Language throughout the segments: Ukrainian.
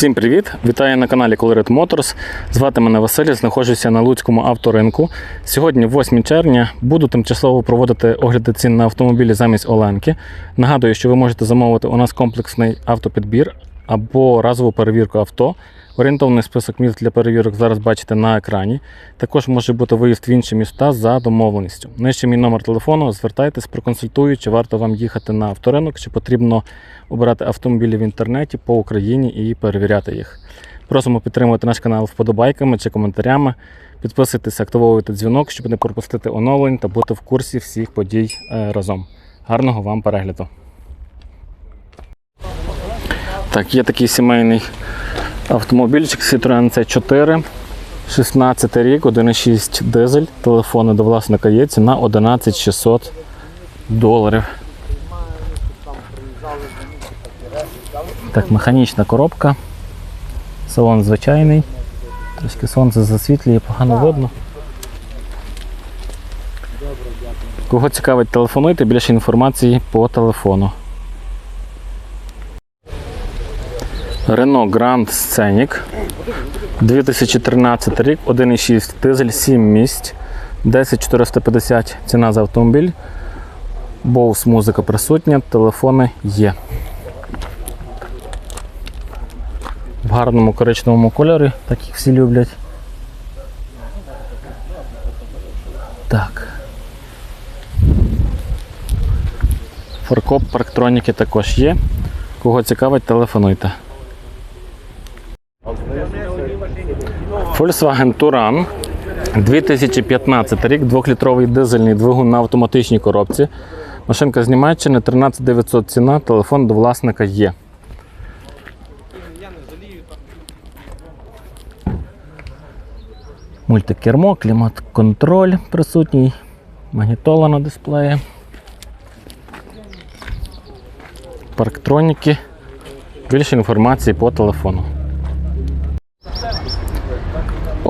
Всім привіт! Вітаю на каналі Colored Motors. Звати мене Василь, знаходжуся на Луцькому авторинку. Сьогодні, 8 червня, буду тимчасово проводити огляди цін на автомобілі замість Оленки. Нагадую, що ви можете замовити у нас комплексний автопідбір або разову перевірку авто. Орієнтовний список міст для перевірок зараз бачите на екрані. Також може бути виїзд в інші міста за домовленістю. Нижче мій номер телефону. Звертайтесь, проконсультую, чи варто вам їхати на авторинок, чи потрібно обирати автомобілі в інтернеті по Україні і перевіряти їх. Просимо підтримувати наш канал вподобайками чи коментарями. Підписуйтесь, активовуйте дзвінок, щоб не пропустити оновлень та бути в курсі всіх подій е, разом. Гарного вам перегляду! Так, є такий сімейний автомобільчик Citroen C4, 16 рік, 1,6 дизель, телефони до власника є, ціна 11600 доларів. Так, механічна коробка. Салон звичайний. Трошки сонце засвітлює, погано видно. Кого цікавить, телефонуйте, більше інформації по телефону. Renault Grand Scenic 2013 рік, 1,6 дизель, 7 місць, 10450 ціна за автомобіль. Боус музика присутня, телефони є. В гарному коричневому кольорі, так як всі люблять. Так. Форкоп парктроніки також є. Кого цікавить, телефонуйте. Volkswagen Touran 2015 рік, 2-літровий дизельний двигун на автоматичній коробці. Машинка з Німеччини 13900 ціна, телефон до власника є. Мультикермо, клімат-контроль присутній, магнітола на дисплеї. Парктроніки. Більше інформації по телефону.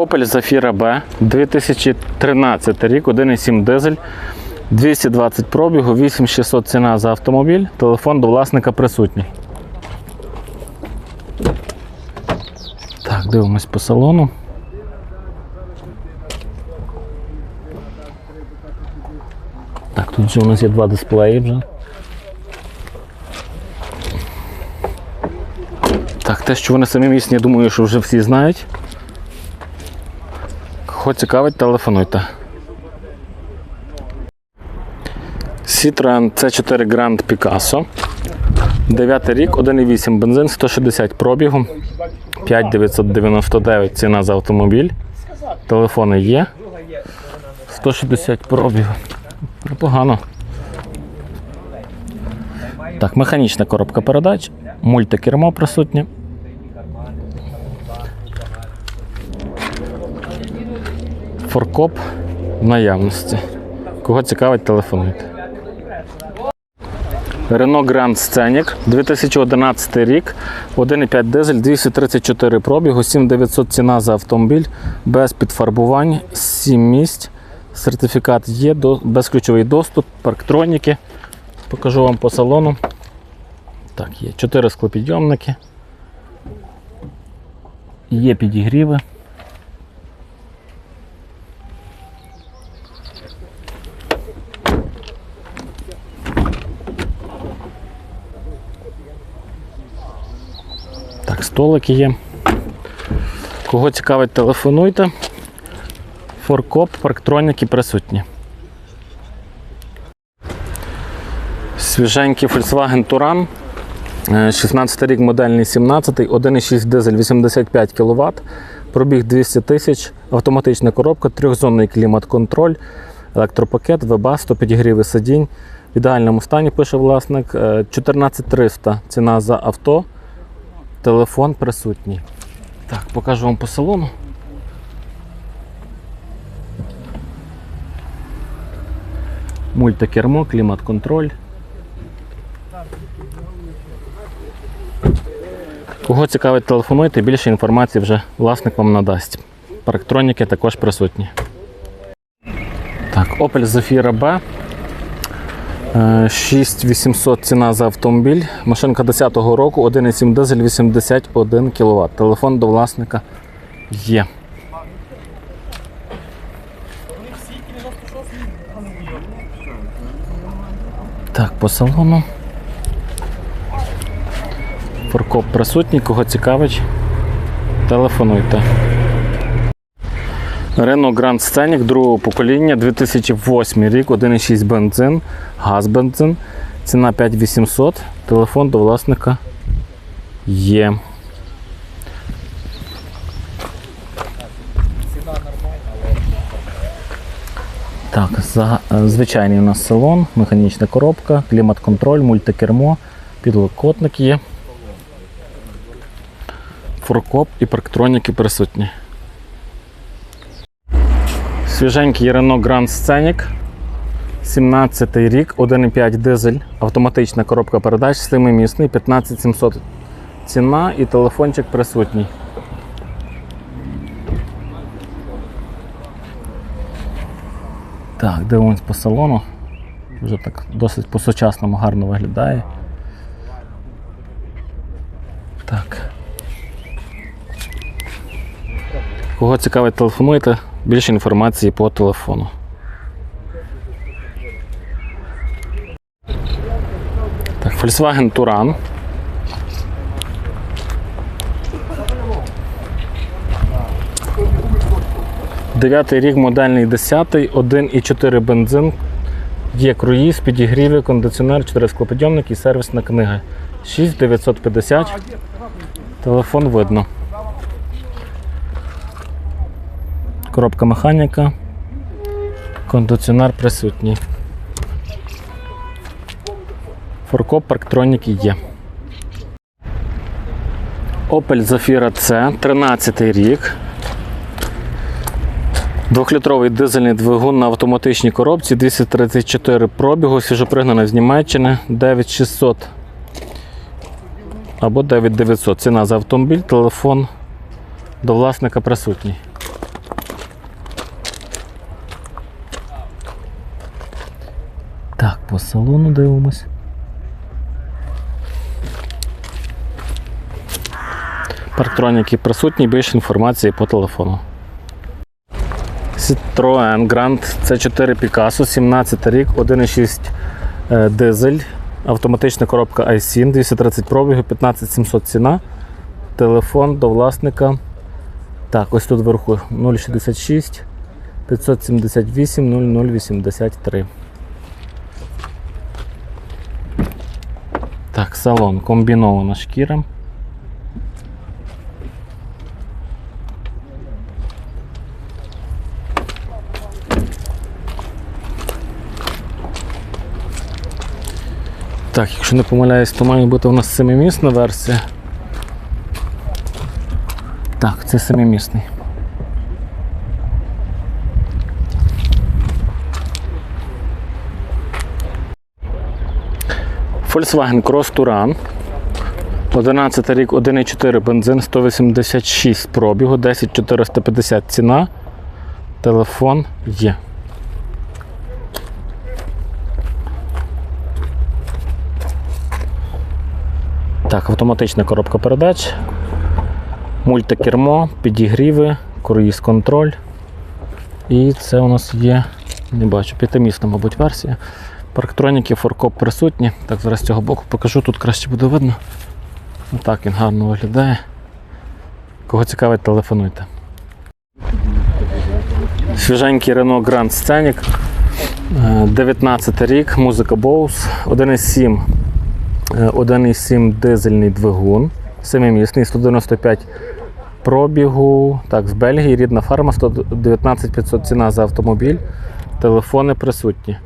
Opel Zafira B 2013 рік, 1,7 дизель, 220 пробігу, 8600 ціна за автомобіль, телефон до власника присутній. Так, дивимось по салону. Так, тут вже у нас є два дисплеї вже. Так, те, що вони самі місні, я думаю, що вже всі знають. Кого цікавить, телефонуйте. Citroen C4 Grand Picasso. 9 рік, 1,8 бензин, 160 пробігу, 5999 ціна за автомобіль. Телефони є. 160 пробігу. Непогано. Так, механічна коробка передач, мультикермо присутнє. Форкоп в наявності. Кого цікавить, телефонуйте. Renault Grand Scenic 2011 рік, 1,5 дизель, 234 пробігу, 7900 ціна за автомобіль, без підфарбувань, 7 місць. Сертифікат є, безключовий доступ, парктроніки. Покажу вам по салону. Так, є 4 склопідйомники. Є підігріви. Так, столики є. Кого цікавить, телефонуйте. Форкоп, парктроніки присутні. Свіженький Volkswagen Touran. Е, 16 рік модельний 17, 1,6 дизель 85 кВт, пробіг 200 тисяч, автоматична коробка, трьохзонний клімат-контроль, електропакет, вебасто, підігріви сидінь. В ідеальному стані пише власник. Е, 14300 ціна за авто. Телефон присутній. Так, покажу вам по салону. Мультикермо, клімат-контроль. Кого цікавить, телефонуйте, більше інформації вже власник вам надасть. Парктроніки також присутні. Так, Opel Zafira B 6800 ціна за автомобіль. Машинка 10-го року, 1,7 дизель, 81 кВт. Телефон до власника є. Так, по салону. Форкоп присутній, кого цікавить, телефонуйте. Renault Grand Scenic другого покоління 2008 рік, 1,6 бензин, газ бензин, ціна 5800, телефон до власника є. Так, звичайний у нас салон, механічна коробка, клімат-контроль, мультикермо, підлокотник є. Форкоп і парктроніки присутні. Свіженький Renault Grand Scenic. 17 рік, 1,5 дизель, автоматична коробка передач, семимісний, 15700 ціна і телефончик присутній. Так, дивимось по салону. Вже так досить по-сучасному гарно виглядає. Так. Кого цікавить, телефонуйте. Більше інформації по телефону. Так, Volkswagen Touran. Дев'ятий рік, модельний 10, 1,4 бензин. Є круїз, підігріви, кондиціонер, 4 склопідйомники і сервісна книга. 6950. Телефон видно. Коробка механіка. Кондиціонер присутній. Форкоп парктроніки є. Opel Zafira C, 13 рік. Двохлітровий дизельний двигун на автоматичній коробці, 234 пробігу, свіжопригнана з Німеччини, 9600 або 9900. Ціна за автомобіль, телефон до власника присутній. Так, по салону дивимось. Парктроніки присутні, більше інформації по телефону. Citroen Grand C4 Picasso, 17 рік, 1,6 е, дизель, автоматична коробка iSIN, 230 пробігу, 15700 ціна. Телефон до власника. Так, ось тут вверху 066 578 0083. Салон комбінована шкіра. Так, якщо не помиляюсь, то має бути у нас семимісна версія. Так, це семимісний. Volkswagen Cross Touran. 11 рік, 1,4 бензин, 186 пробігу, 10450 ціна. Телефон є. Так, автоматична коробка передач, мультикермо, підігріви, круїз контроль. І це у нас є, не бачу, п'ятимісна, мабуть, версія. Парктроніки, форкоп присутні. Так, зараз з цього боку покажу, тут краще буде видно. Отак він гарно виглядає. Кого цікавить, телефонуйте. Свіженький Grand Scenic. Е, 19 рік, музика Bose, 1,7 Е, 1,7 дизельний двигун, 7-місний, 195 пробігу. Так, з Бельгії, рідна фарма, 119 500 ціна за автомобіль. Телефони присутні.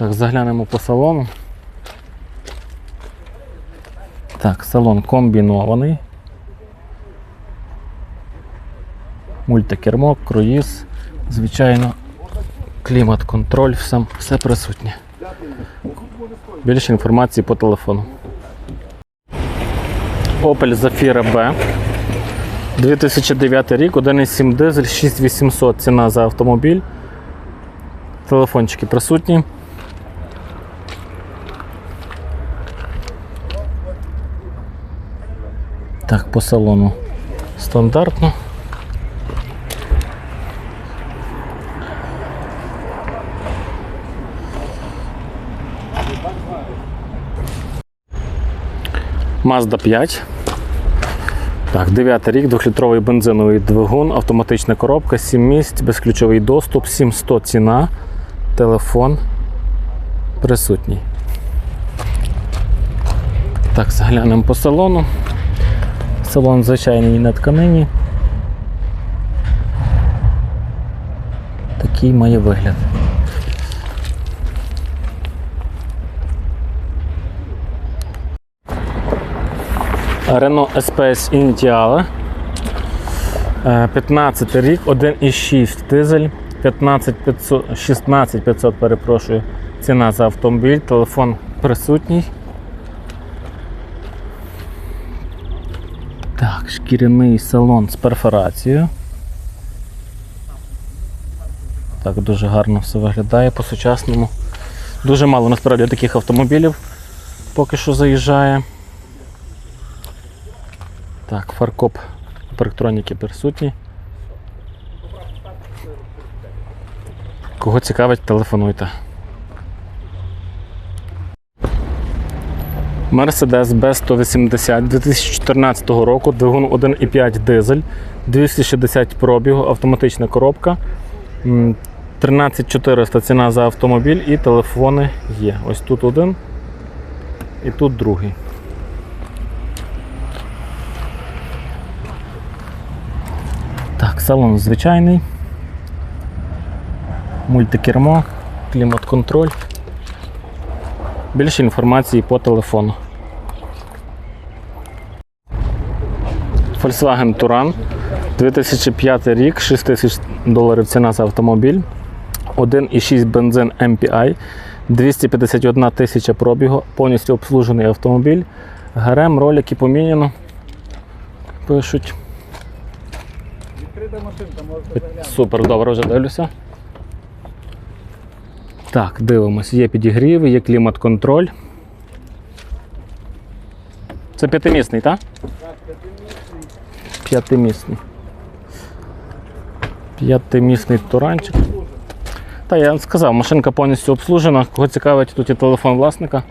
Так, заглянемо по салону. Так, салон комбінований. Мультикермо, круїз, звичайно, клімат-контроль, все, все присутнє. Більше інформації по телефону. Opel Zafira B. 2009 рік, 1,7 дизель, 6800 ціна за автомобіль. Телефончики присутні. Так, по салону стандартно. Mazda 5. Так, 9 рік, 2-літровий бензиновий двигун, автоматична коробка, 7 місць, безключовий доступ, 700 ціна, телефон присутній. Так, заглянемо по салону. Салон звичайний на тканині. Такий має вигляд. Renault SPS Initiale. Е, 15 рік, 1,6 дизель, 15 500, 16 500, перепрошую, ціна за автомобіль, телефон присутній. Так, шкіряний салон з перфорацією. Так, дуже гарно все виглядає по-сучасному. Дуже мало насправді таких автомобілів поки що заїжджає. Так, фаркоп парктроніки присутні. Кого цікавить, телефонуйте. Mercedes B180 2014 року, двигун 1,5 дизель, 260 пробігу, автоматична коробка. М, 13400 ціна за автомобіль і телефони є. Ось тут один і тут другий. Так, салон звичайний. Мультикермо, клімат-контроль. Більше інформації по телефону. Volkswagen Touran 2005 рік, 6 тисяч доларів ціна за автомобіль. 1,6 бензин MPI, 251 тисяча пробігу, повністю обслужений автомобіль. ГРМ, ролики поміняно. Пишуть. Відкрита машинка, заглянути. Супер, добре, вже дивлюся. Так, дивимось. Є підігріви, є клімат-контроль. Це п'ятимісний, так? Так, П'ятимісний. П'ятимісний туранчик. Та я сказав, машинка повністю обслужена. Кого цікавить, тут є телефон власника.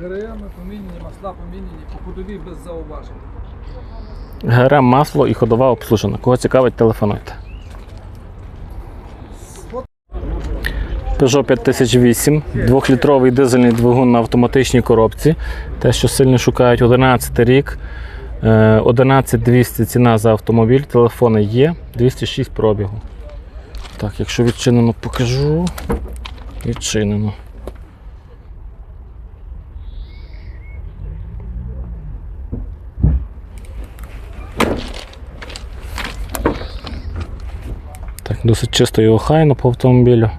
ГРМ поміняні, масла поміняні, по ходові без зауважень. ГРМ, масло і ходова обслужена. Кого цікавить, телефонуйте. Peugeot 5008, 2-літровий дизельний двигун на автоматичній коробці. Те, що сильно шукають 11 рік. Е, 11200 ціна за автомобіль, телефони є, 206 пробігу. Так, якщо відчинено, покажу. Відчинено. Так, досить чисто і охайно по автомобілю.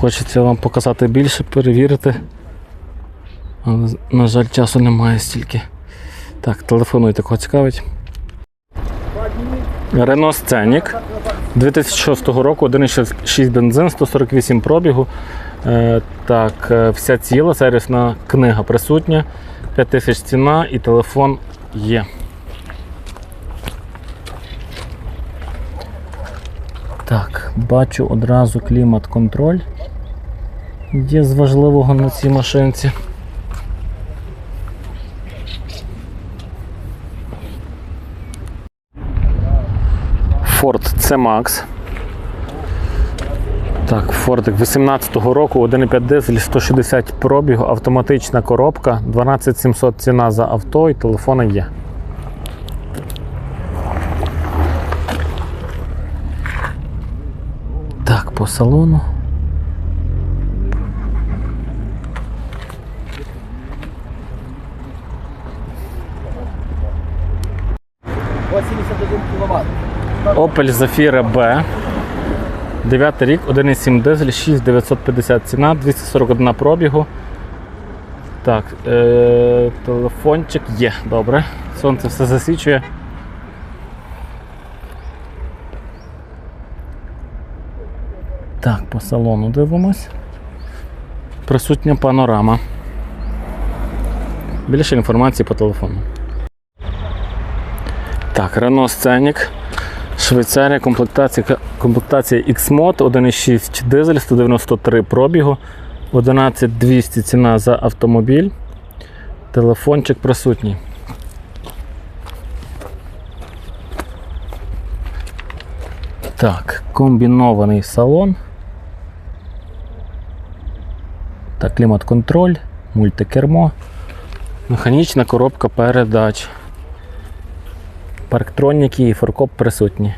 Хочеться вам показати більше, перевірити. Але, на жаль, часу немає стільки. Так, телефонуйте, кого цікавить. Renault Scenic 2006 року, 1,6 бензин, 148 пробігу. Е, так, е, вся ціла, сервісна книга присутня, 5000 ціна і телефон є. Так, бачу одразу клімат-контроль. Є з важливого на цій машинці. Ford C-Max. Так, Фордик 18-го року, 1,5 дизель, 160 пробігу, автоматична коробка, 12700 ціна за авто і телефони є. Так, по салону. Opel Zafira B. 9 рік, 1,7 дизель, 6950 ціна, 241 пробігу. Так, е- телефончик є, добре. Сонце все засвічує. Так, по салону дивимось. Присутня панорама. Більше інформації по телефону. Так, Renault Scenic. Швейцарія, комплектація, комплектація X-Mod, 1,6 дизель, 193 пробігу, 11200 ціна за автомобіль. Телефончик присутній. Так, комбінований салон. Так, клімат-контроль, мультикермо, механічна коробка передач. Парктроніки і форкоп присутні.